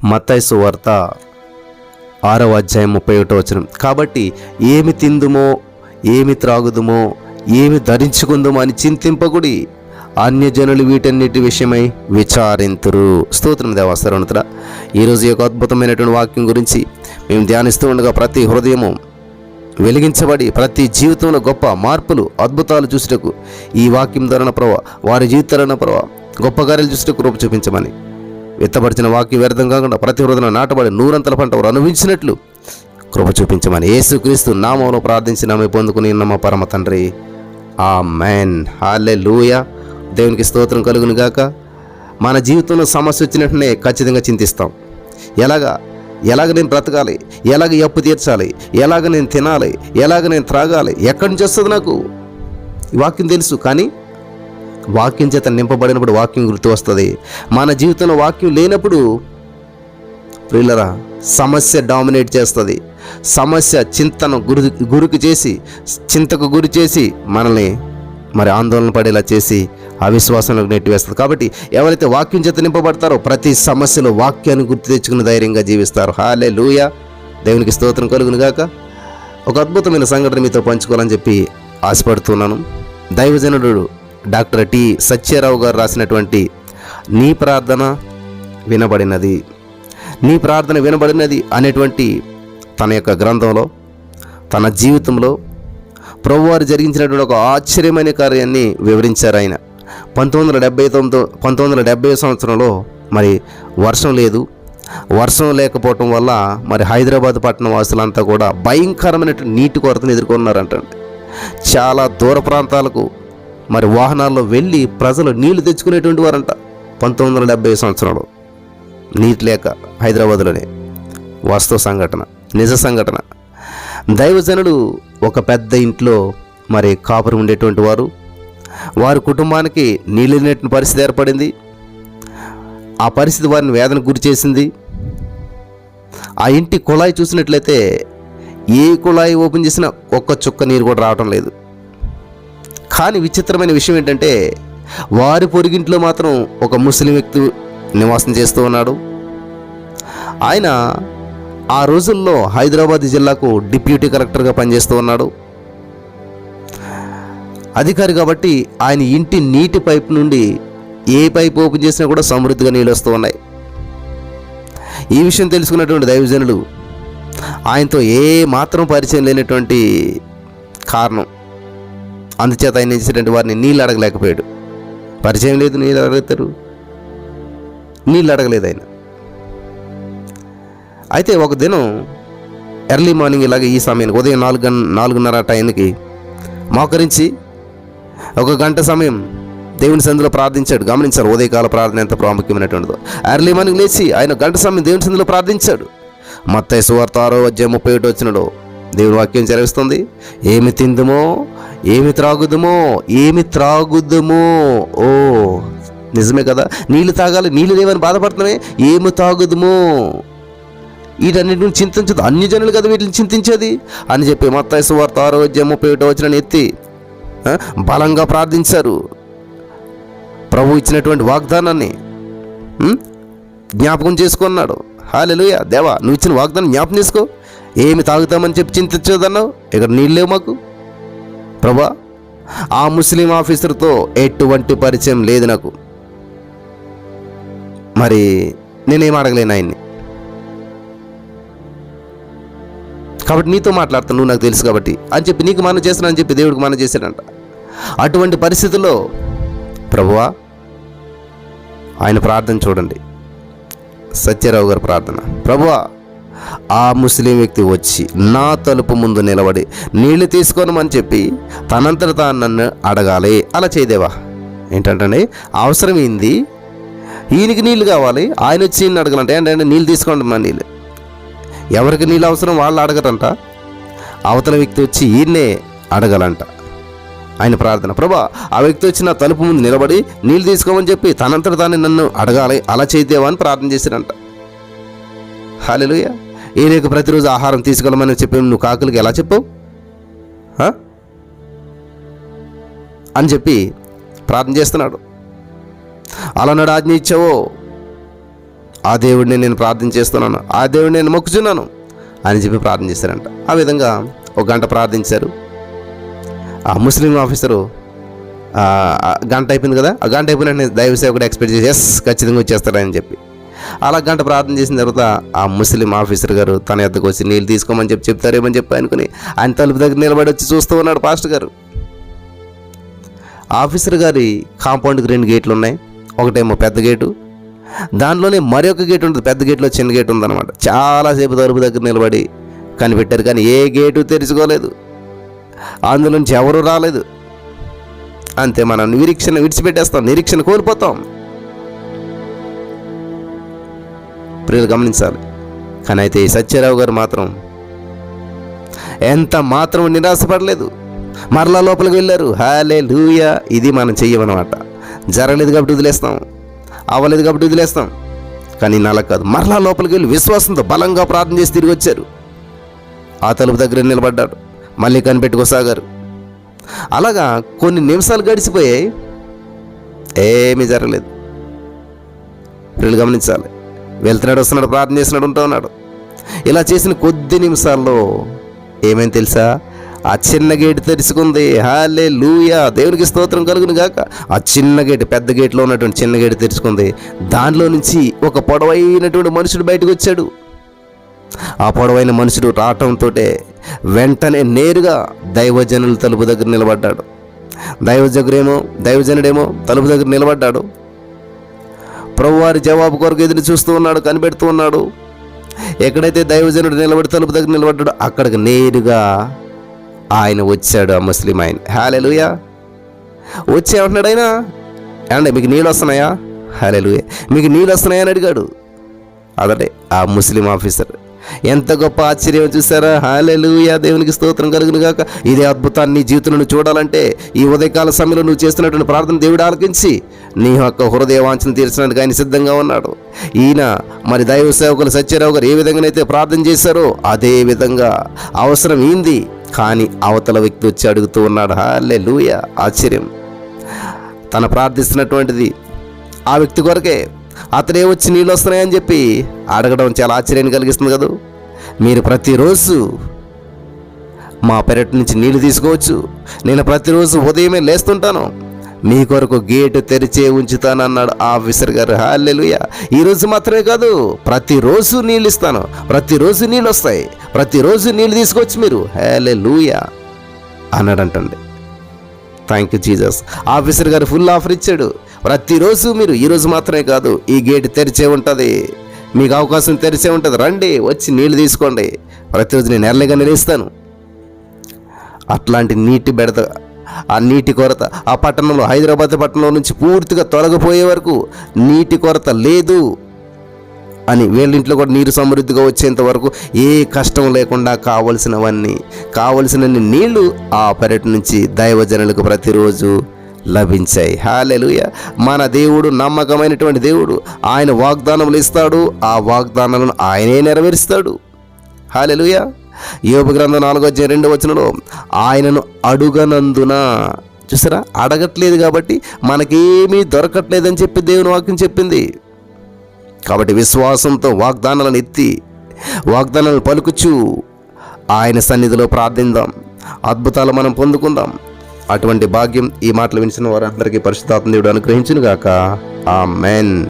మత్తైసు వార్త ఆరవ అధ్యాయం ముప్పై ఒకటో వచనం. కాబట్టి ఏమి తిందుమో ఏమి త్రాగుదుమో ఏమి ధరించుకుందుమో అని చింతింపకుడి అన్యజనులు వీటన్నిటి విషయమై విచారింతురు. స్తోత్రం దేవస్థానతరా ఈరోజు యొక్క అద్భుతమైనటువంటి వాక్యం గురించి మేము ధ్యానిస్తూ ఉండగా ప్రతి హృదయము వెలిగించబడి ప్రతి జీవితంలో గొప్ప మార్పులు అద్భుతాలు చూసిటకు ఈ వాక్యం ధరణ ప్రభావ వారి జీవితాలన ప్రభావ గొప్ప కార్యాలు చూసిటకు రూపు చూపించమని విత్తపరిచిన వాక్యం వ్యర్థం కాకుండా ప్రతి హృదయం నాటబడి నూరంతల పంట వారు అనుభవించినట్లు కృప చూపించమని యేసుక్రీస్తు నామంలో ప్రార్థించి నామే పొందుకుని నమ్మ పరమ తండ్రి. ఆ మ్యాన్ హాలే లూయ దేవునికి స్తోత్రం కలుగును గాక. మన జీవితంలో సమస్య వచ్చినట్టునే ఖచ్చితంగా చింతిస్తాం. ఎలాగా? ఎలాగ నేను బ్రతకాలి? ఎలాగ అప్పు తీర్చాలి? ఎలాగ నేను తినాలి? ఎలాగ నేను త్రాగాలి? ఎక్కడి నుంచి వస్తుంది నాకు? ఈ వాక్యం తెలుసు. కానీ వాక్యం చేత నింపబడినప్పుడు వాక్యం గుర్తు వస్తుంది మన జీవితంలో వాక్యం లేనప్పుడు ప్రియులరా సమస్య డామినేట్ చేస్తుంది. సమస్య చింతను గురు గురికి చేసి చింతకు గురి చేసి మనల్ని మరి ఆందోళన పడేలా చేసి అవిశ్వాసంలోకి నెట్టివేస్తుంది. కాబట్టి ఎవరైతే వాక్యం చేత నింపబడతారో ప్రతి సమస్యలో వాక్యాన్ని గుర్తు తెచ్చుకుని ధైర్యంగా జీవిస్తారు. హాలే లూయ దేవునికి స్తోత్రం కలుగును గాక. ఒక అద్భుతమైన సంఘటన మీతో పంచుకోవాలని చెప్పి ఆశపడుతున్నాను. దైవజనుడు డాక్టర్ టి సత్యరావు గారు రాసినటువంటి నీ ప్రార్థన వినబడినది. నీ ప్రార్థన వినబడినది అనేటువంటి తన యొక్క గ్రంథంలో తన జీవితంలో ప్రభువారు జరిగించినటువంటి ఒక ఆశ్చర్యమైన కార్యాన్ని వివరించారు ఆయన. పంతొమ్మిది వందల డెబ్బై తొమ్మిది పంతొమ్మిది వందల డెబ్బై సంవత్సరంలో మరి వర్షం లేదు. వర్షం లేకపోవటం వల్ల మరి హైదరాబాద్ పట్టణ వాసులంతా కూడా భయంకరమైనటువంటి నీటి కొరతను ఎదుర్కొన్నారంటండి. చాలా దూర ప్రాంతాలకు మరి వాహనాల్లో వెళ్ళి ప్రజలు నీళ్ళు తెచ్చుకునేటువంటి వారంట. పంతొమ్మిది వందల డెబ్బై సంవత్సరంలో. నీటి లేక హైదరాబాద్లోనే. వాస్తవ సంఘటన నిజ సంఘటన. దైవజనుడు ఒక పెద్ద ఇంట్లో మరి కాపురం ఉండేటువంటి వారు. వారి కుటుంబానికి నీళ్ళు లేనటువంటి పరిస్థితి ఏర్పడింది. ఆ పరిస్థితి వారిని వేదనకు గురి చేసింది. ఆ ఇంటి కుళాయి చూసినట్లయితే ఏ కుళాయి ఓపెన్ చేసినా ఒక్క చుక్క నీరు కూడా రావటం లేదు. కానీ విచిత్రమైన విషయం ఏంటంటే వారి పొరుగింట్లో మాత్రం ఒక ముస్లిం వ్యక్తి నివాసం చేస్తూ ఉన్నాడు. ఆయన ఆ రోజుల్లో హైదరాబాద్ జిల్లాకు డిప్యూటీ కలెక్టర్గా పనిచేస్తూ ఉన్నాడు. అధికారి కాబట్టి ఆయన ఇంటి నీటి పైప్ నుండి ఏ పైప్ ఓపెన్ చేసినా కూడా సమృద్ధిగా నీళ్ళు వస్తూ ఉన్నాయి. ఈ విషయం తెలుసుకున్నటువంటి దైవజనులు ఆయనతో ఏ మాత్రం పరిచయం లేనటువంటి కారణం. అందుచేత ఆయన ఏం చేసినటువంటి వారిని నీళ్ళు అడగలేకపోయాడు. పరిచయం లేదు నీళ్ళు అడుగుతారు నీళ్ళు అడగలేదు ఆయన. అయితే ఒక దినం ఎర్లీ మార్నింగ్ ఇలాగే ఈ సమయానికి ఉదయం నాలుగు నాలుగున్నర టైంకి మోకరించి ఒక గంట సమయం దేవుని సందులో ప్రార్థించాడు. గమనించారు ఉదయకాల ప్రార్థన ఎంత ప్రాముఖ్యమైనటువంటిదో. ఎర్లీ మార్నింగ్ లేచి ఆయన గంట సమయం దేవుని సందులో ప్రార్థించాడు. మత్తయి సువార్త ఆరో అధ్యాయం ముప్పై ఒకటి వచ్చినాడు దేవుని వాక్యం చదివిస్తుంది ఏమి తిందుమో ఏమి త్రాగుదుమో ఏమి త్రాగుదుమో? ఓ నిజమే కదా. నీళ్ళు తాగాలి నీళ్ళు లేవని బాధపడుతున్నామే ఏమి తాగుదమో? వీటన్నిటిని చింతించదు. అన్యజనులు కదా వీటిని చింతించేది. అని చెప్పి మత్తాయి సువార్త ఆరోగ్యం ముప్పై ఒకటో వచ్చిన ఎత్తి బలంగా ప్రార్థించారు. ప్రభు ఇచ్చినటువంటి వాగ్దానాన్ని జ్ఞాపకం చేసుకున్నాడు. హాలెలుయ దేవా నువ్వు ఇచ్చిన వాగ్దానం జ్ఞాపకం చేసుకో. ఏమి తాగుతామని చెప్పి చింతించదన్నావు? ఇక్కడ నీళ్ళు లేవు మాకు. ప్రభా ఆ ముస్లిం ఆఫీసర్తో ఎటువంటి పరిచయం లేదు నాకు. మరి నేనేం అడగలేను ఆయన్ని. కాబట్టి నీతో మాట్లాడతాను నువ్వు నాకు తెలుసు కాబట్టి. అని చెప్పి నీకు మనం చేస్తున్నా అని చెప్పి దేవుడికి మనం చేశాడంట. అటువంటి పరిస్థితుల్లో ప్రభువా ఆయన ప్రార్థన చూడండి. సత్యరావు గారి ప్రార్థన. ప్రభువా ఆ ముస్లిం వ్యక్తి వచ్చి నా తలుపు ముందు నిలబడి నీళ్ళు తీసుకోనమని చెప్పి తనంతట తాను నన్ను అడగాలి. అలా చేయదేవా ఏంటంటే అవసరం ఏంది ఈయనకి నీళ్ళు కావాలి. ఆయన వచ్చి ఈయన అడగాలంటే ఏంటంటే నీళ్ళు తీసుకోండి మా నీళ్ళు ఎవరికి నీళ్ళు అవసరం వాళ్ళు అడగరంట. అవతల వ్యక్తి వచ్చి ఈయన్నే అడగాలంట. ఆయన ప్రార్థన ప్రభా ఆ వ్యక్తి వచ్చి నా తలుపు ముందు నిలబడి నీళ్ళు తీసుకోమని చెప్పి తనంతట తాను నన్ను అడగాలి. అలా చేద్దేవా అని ప్రార్థన చేశారంట హాలెలుయ. ఈయనకు ప్రతిరోజు ఆహారం తీసుకెళ్ళమని చెప్పి నువ్వు కాకులకి ఎలా చెప్పావు? అని చెప్పి ప్రార్థన చేస్తున్నాడు. అలా నాడు ఆజ్ఞ ఇచ్చావో? ఆ దేవుడిని నేను ప్రార్థన చేస్తున్నాను. ఆ దేవుడిని నేను మొక్కుచున్నాను. అని చెప్పి ప్రార్థన చేశారంట ఆ విధంగా ఒక గంట ప్రార్థించారు. ఆ ముస్లిం ఆఫీసరు గంట అయిపోయింది కదా? ఆ గంట అయిపోయిన దైవ సేవకుడు ఎక్స్పెక్ట్ చేసి ఎస్ ఖచ్చితంగా వచ్చేస్తాడని చెప్పి. అలా గంట ప్రార్థన చేసిన తర్వాత ఆ ముస్లిం ఆఫీసర్ గారు తన ఎద్దకు వచ్చి నీళ్ళు తీసుకోమని చెప్పి చెప్తారేమని చెప్పి అనుకుని ఆయన తలుపు దగ్గర నిలబడి వచ్చి చూస్తూ ఉన్నాడు పాస్టర్ గారు. ఆఫీసర్ గారి కాంపౌండ్కి రెండు గేట్లు ఉన్నాయి. ఒకటేమో పెద్ద గేటు. దాంట్లోనే మరొక గేట్ ఉంటుంది. పెద్ద గేట్లో చిన్న గేట్ ఉందన్నమాట. చాలాసేపు తలుపు దగ్గర నిలబడి కనిపెట్టారు కానీ ఏ గేటు తెరుచుకోలేదు. అందులో నుంచి ఎవరు రాలేదు. అంతే మనం నిరీక్షణ విడిచిపెట్టేస్తాం. నిరీక్షణ కోల్పోతాం. ప్రియులు గమనించాలి. కానీ అయితే ఈ సత్యరావు గారు మాత్రం ఎంత మాత్రం నిరాశపడలేదు. మరలా లోపలికి వెళ్ళారు. హాలే లూయా ఇది మనం చెయ్యమన్నమాట. జరగలేదు కాబట్టి వదిలేస్తాం. అవ్వలేదు కాబట్టి వదిలేస్తాం. కానీ నలా కాదు. మరలా లోపలికి వెళ్ళి విశ్వాసంతో బలంగా ప్రార్థన చేసి తిరిగి వచ్చారు. ఆ తలుపు దగ్గర నిలబడ్డాడు. మళ్ళీ కనిపెట్టుకోసాగారు అలాగా కొన్ని నిమిషాలు గడిచిపోయాయి. ఏమీ జరగలేదు. వీళ్ళు గమనించాలి. వెళ్తున్నాడు వస్తున్నాడు ప్రార్థన చేస్తున్నాడు ఉంటా ఉన్నాడు. ఇలా చేసిన కొద్ది నిమిషాల్లో ఏమైంది తెలుసా? ఆ చిన్న గేటు తెరుచుకుంది. హాలే లూయా దేవునికి స్తోత్రం కలుగును గాక. ఆ చిన్న గేటు పెద్ద గేట్లో ఉన్నటువంటి చిన్న గేటు తెరుచుకుంది. దానిలో నుంచి ఒక పొడవైనటువంటి మనుషుడు బయటకు వచ్చాడు. ఆ పొడవైన మనుషుడు రావటంతో వెంటనే నేరుగా దైవజనుల తలుపు దగ్గర నిలబడ్డాడు. దైవజగురేమో దైవజనుడేమో తలుపు దగ్గర నిలబడ్డాడు. ప్రభువారి జవాబు కొరకు ఎదురు చూస్తూ ఉన్నాడు కనిపెడుతూ ఉన్నాడు. ఎక్కడైతే దైవజనుడు నిలబడి తలుపు దగ్గర నిలబడ్డాడు అక్కడికి నేరుగా ఆయన వచ్చాడు ఆ ముస్లిం ఆయన. హాలెలుయా. వచ్చి అంటున్నాడు ఆయన. ఏమండి మీకు నీళ్ళు వస్తున్నాయా? హాలెలుయా. మీకు నీళ్ళు వస్తున్నాయా అని అడిగాడు. అదే ఆ ముస్లిం ఆఫీసర్. ఎంత గొప్ప ఆశ్చర్యం చూసారా? హాలెలుయా దేవునికి స్తోత్రం కలుగును గాక. ఇదే అద్భుతాన్ని జీవితంలో చూడాలంటే ఈ ఉదయకాల సమయంలో నువ్వు చేస్తున్నటువంటి ప్రార్థన దేవుడు ఆలకించి నీ యొక్క హృదయ వాంఛను తీర్చడానికి ఆయన సిద్ధంగా ఉన్నాడు. ఈయన మరి దైవ సేవకులు సత్యరావు గారు ఏ విధంగానైతే ప్రార్థన చేశారో అదే విధంగా అవసరం ఏంది కానీ అవతల వ్యక్తి వచ్చి అడుగుతూ ఉన్నాడు హాలే ఆశ్చర్యం. తన ప్రార్థిస్తున్నటువంటిది ఆ వ్యక్తి కొరకే అతడే వచ్చి నీళ్ళు వస్తున్నాయని చెప్పి అడగడం చాలా ఆశ్చర్యాన్ని కలిగిస్తుంది కదా. మీరు ప్రతిరోజు మా పెరటి నుంచి నీళ్ళు తీసుకోవచ్చు. నేను ప్రతిరోజు ఉదయమే లేస్తుంటాను. మీ కొరకు గేటు తెరిచే ఉంచుతానన్నాడు ఆఫీసర్ గారు హాలెలుయ ఈరోజు మాత్రమే కాదు ప్రతిరోజు నీళ్ళు ఇస్తాను. ప్రతిరోజు నీళ్ళు వస్తాయి. ప్రతిరోజు నీళ్ళు తీసుకోవచ్చు మీరు. హాలెలుయ అన్నాడంటండి. థ్యాంక్ యూ జీజస్ ఆఫీసర్ గారు ఫుల్ ఆఫర్ ఇచ్చాడు. ప్రతిరోజు మీరు ఈరోజు మాత్రమే కాదు ఈ గేట్ తెరిచే ఉంటుంది. మీకు అవకాశం తెరిచే ఉంటుంది. రండి వచ్చి నీళ్ళు తీసుకోండి. ప్రతిరోజు నేను ఎర్రగా నిలుస్తాను. అట్లాంటి నీటి బెడత ఆ నీటి కొరత ఆ పట్టణంలో హైదరాబాద్ పట్టణంలో నుంచి పూర్తిగా తొలగిపోయే వరకు నీటి కొరత లేదు అని వీళ్ళింట్లో కూడా నీరు సమృద్ధిగా వచ్చేంత వరకు ఏ కష్టం లేకుండా కావలసినవన్నీ కావలసినన్ని నీళ్ళు ఆ పర్యటన నుంచి దైవజనులకు ప్రతిరోజు లభించాయి. హాలెలుయ మన దేవుడు నమ్మకమైనటువంటి దేవుడు ఆయన వాగ్దానములు ఇస్తాడు. ఆ వాగ్దానాలను ఆయనే నెరవేరుస్తాడు. హాలెలుయ యోగ గ్రంథం నాలుగో అధ్యాయం రెండో వచనంలో ఆయనను అడుగనందున చూసారా? అడగట్లేదు కాబట్టి మనకేమీ దొరకట్లేదని చెప్పి దేవుని వాక్యం చెప్పింది. కాబట్టి విశ్వాసంతో వాగ్దానాలను ఎత్తి వాగ్దానాలను పలుకుచు ఆయన సన్నిధిలో ప్రార్థిందాం. అద్భుతాలు మనం పొందుకుందాం. అటువంటి భాగ్యం ఈ మాటలు వినిసిన వారందరికీ పరిశుద్ధాత్మ దేవుడు అనుగ్రహించునుగాక. ఆ మెన్